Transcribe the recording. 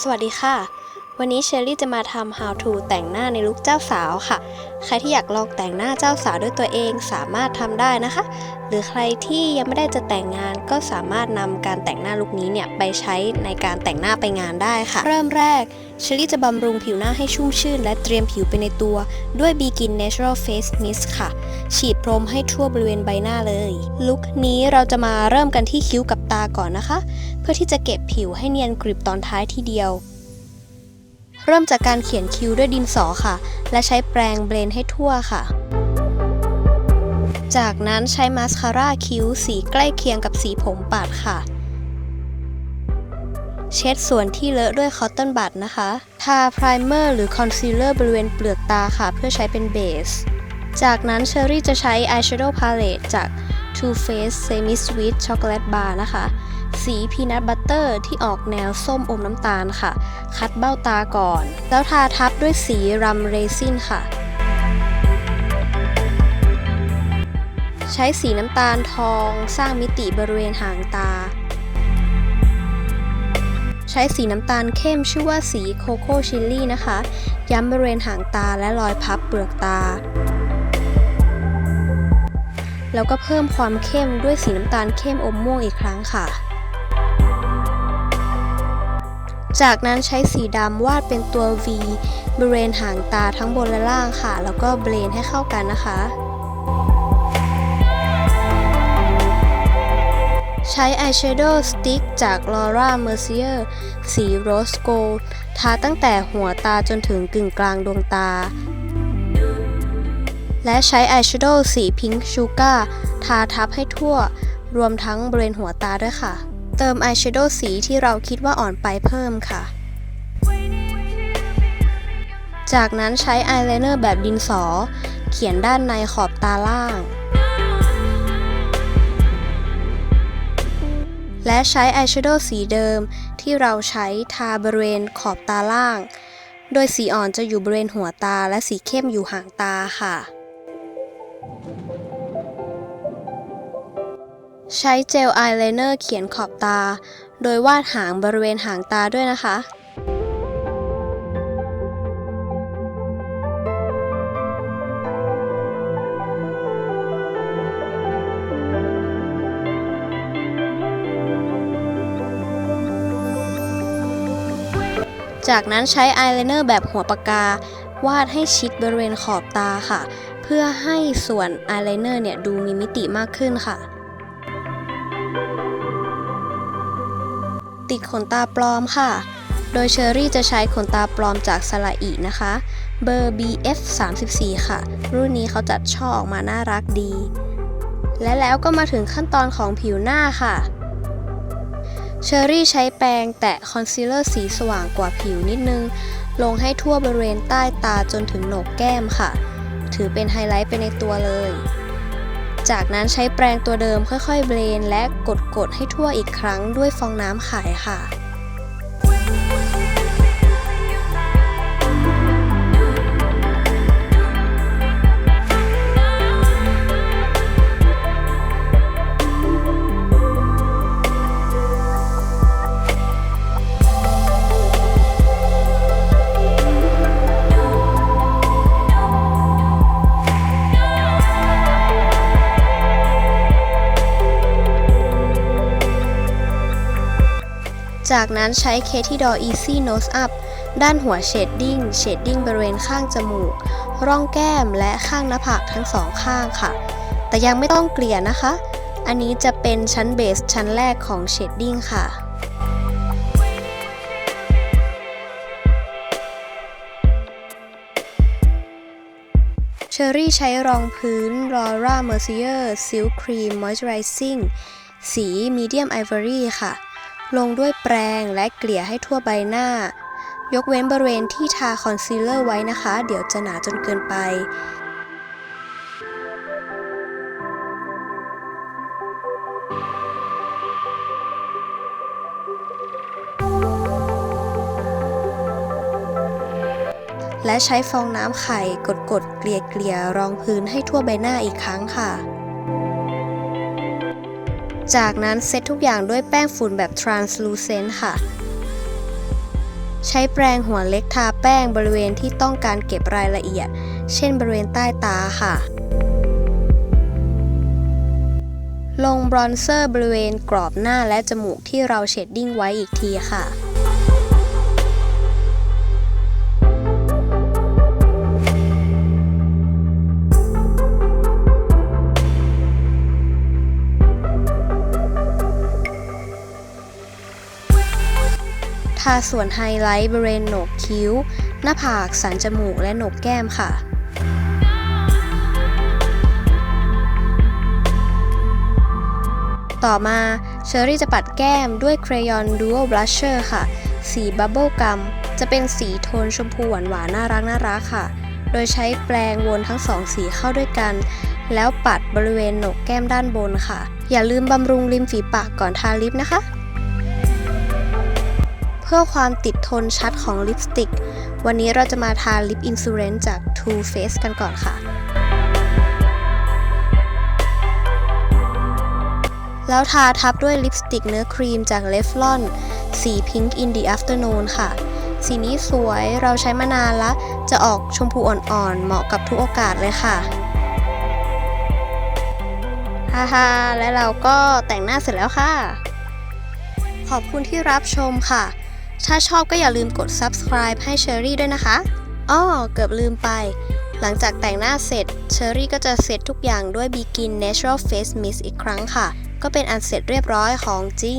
สวัสดีค่ะ วันนี้เชอรี่จะมาทำ how to แต่งหน้าในลุคเจ้าสาวค่ะ ใครที่อยากลองแต่งหน้าเจ้าสาวด้วยตัวเองสามารถทำได้นะคะ หรือใครที่ยังไม่ได้จะแต่งงานก็สามารถนำการแต่งหน้าลุคนี้เนี่ยไปใช้ในการแต่งหน้าไปงานได้ค่ะ เริ่มแรกเชอรี่จะบำรุงผิวหน้าให้ชุ่มชื่น และเตรียมผิวไปในตัว ด้วย Begin Natural Face Mist ค่ะ ฉีดพรมให้ทั่วบริเวณใบหน้าเลยลุคนี้เราจะมาเริ่มกันที่คิ้วกับตาก่อนนะคะ เพื่อที่จะเก็บผิวให้เนียนกริบตอนท้ายทีเดียว เริ่มจากการเขียนคิ้วด้วยดินสอค่ะ และใช้แปรงเบลนให้ทั่วค่ะ จากนั้นใช้มาสคาร่าคิ้วสีใกล้เคียงกับสีผมปาดค่ะ เช็ดส่วนที่เลอะด้วยคอตตอนบัดนะคะ ทาไพรเมอร์หรือคอนซีลเลอร์บริเวณเปลือกตาค่ะ เพื่อใช้เป็นเบส จากนั้นเชอรี่จะใช้อายแชโดว์พาเลตจาก Too Faced Semi Sweet Chocolate Bar นะคะ สีพีนัทบัตเตอร์ที่ออกแนวส้มอมน้ำตาลค่ะ คัดเบ้าตาก่อน แล้วทาทับด้วยสีรัมเรซินค่ะ ใช้สีน้ำตาลทองสร้างมิติบริเวณหางตา ใช้สีน้ำตาลเข้มชื่อว่าสีโคโค่ชิลลี่นะคะ ย้ำบริเวณหางตาและรอยพับเปลือกตาแล้วก็เพิ่มความเข้มด้วยสีน้ำตาลเข้มอมม่วงอีกครั้งค่ะ จากนั้นใช้สีดำวาดเป็นตัว V บริเวณหางตาทั้งบนและล่างค่ะ แล้วก็เบลนให้เข้ากันนะคะ ใช้อายแชโดว์สติ๊กจาก Laura Mercier สี Rose Gold ทาตั้งแต่หัวตาจนถึงกึ่งกลางดวงตา และใช้อายแชโดว์สีพิงค์ชูการ์ทาทับให้ทั่ว รวมทั้งบริเวณหัวตาด้วยค่ะ เติมอายแชโดว์สีที่เราคิดว่าอ่อนไปเพิ่มค่ะ จากนั้นใช้อายไลเนอร์แบบดินสอ เขียนด้านในขอบตาล่าง และใช้อายแชโดว์สีเดิมที่เราใช้ทาบริเวณขอบตาล่าง โดยสีอ่อนจะอยู่บริเวณหัวตาและสีเข้มอยู่ห่างตาค่ะ ใช้เจลอายไลเนอร์เขียนขอบตา โดยวาดหางบริเวณหางตาด้วยนะคะจากนั้นใช้อายไลเนอร์แบบหัวปากกา วาดให้ชิดบริเวณขอบตาค่ะ เพื่อให้ส่วนอายไลเนอร์เนี่ยดูมีมิติมากขึ้นค่ะ ติดขนตาปลอมค่ะ โดยเชอรี่จะใช้ขนตาปลอมจากสลาอีนะคะ เบอร์ BF 3 4ค่ะ รุ่นนี้เขาจัดช่อออกมาน่ารักดี และแล้วก็มาถึงขั้นตอนของผิวหน้าค่ะ เชอรี่ใช้แปรงแตะคอนซีลเลอร์สีสว่างกว่าผิวนิดนึง ลงให้ทั่วบริเวณใต้ตาจนถึงโหนกแก้มค่ะ ถือเป็นไฮไลท์ไปในตัวเลย จากนั้นใช้แปรงตัวเดิมค่อยๆเบลนและกดๆให้ทั่วอีกครั้งด้วยฟองน้ำขายค่ะ จากนั้นใช้เคที่ดอ Easy Nose Up ด้านหัวเชดดิ้ง เชดดิ้งบริเวณข้างจมูก ร่องแก้มและข้างหน้าผากทั้งสองข้างค่ะ แต่ยังไม่ต้องเกลี่ยนะคะ อันนี้จะเป็นชั้นเบสชั้นแรกของเชดดิ้งค่ะเชอรี่ใช้รองพื้น Laura Mercier Silk Cream Moisturizing สี Medium Ivory ค่ะ ลงด้วยแปรงและเกลี่ยให้ทั่วใบหน้า ยกเว้นบริเวณที่ทาคอนซีลเลอร์ไว้นะคะ เดี๋ยวจะหนาจนเกินไปและใช้ฟองน้ำไข่กดๆเกลี่ยๆรองพื้นให้ทั่วใบหน้าอีกครั้งค่ะ จากนั้นเซตทุกอย่างด้วยแป้งฝุ่นแบบ translucent ค่ะ ใช้แปรงหัวเล็กทาแป้งบริเวณที่ต้องการเก็บรายละเอียด เช่นบริเวณใต้ตาค่ะ ลงบรอนเซอร์บริเวณกรอบหน้าและจมูกที่เราเชดดิ้งไว้อีกทีค่ะ ทาส่วนไฮไลท์บริเวณโหนกคิ้ว หน้าผาก สันจมูก และโหนกแก้มค่ะต่อมาเชอรี่จะปัดแก้มด้วย Crayon Dual Blusher ค่ะ สีบับเบิลกัมจะเป็นสีโทนชมพูหวานหวานๆน่ารักน่ารักค่ะ โดยใช้แปรงวนทั้งสองสีเข้าด้วยกัน แล้วปัดบริเวณโหนกแก้มด้านบนค่ะ อย่าลืมบำรุงริมฝีปากก่อนทาลิปนะคะ พื่อความติดทนชัดของลิปสติก วันนี้เราจะมาทาลิปอินซูเรนจาก Too Faced กันก่อนค่ะ แล้วทาทับด้วยลิปสติกเนื้อครีมจาก Revlon สี Pink in the Afternoon ค่ะ สีนี้สวยเราใช้มานานละ จะออกชมพูอ่อนๆ เหมาะกับทุกโอกาสเลยค่ะฮ่าฮ่าและเราก็แต่งหน้าเสร็จแล้วค่ะ ขอบคุณที่รับชมค่ะ ถ้าชอบก็อย่าลืมกด subscribe ให้เชอรี่ด้วยนะคะ อ้อ เกือบลืมไป หลังจากแต่งหน้าเสร็จ เชอรี่ก็จะเสร็จทุกอย่างด้วย Begin Natural Face Mist อีกครั้งค่ะ ก็เป็นอันเสร็จเรียบร้อยของจริง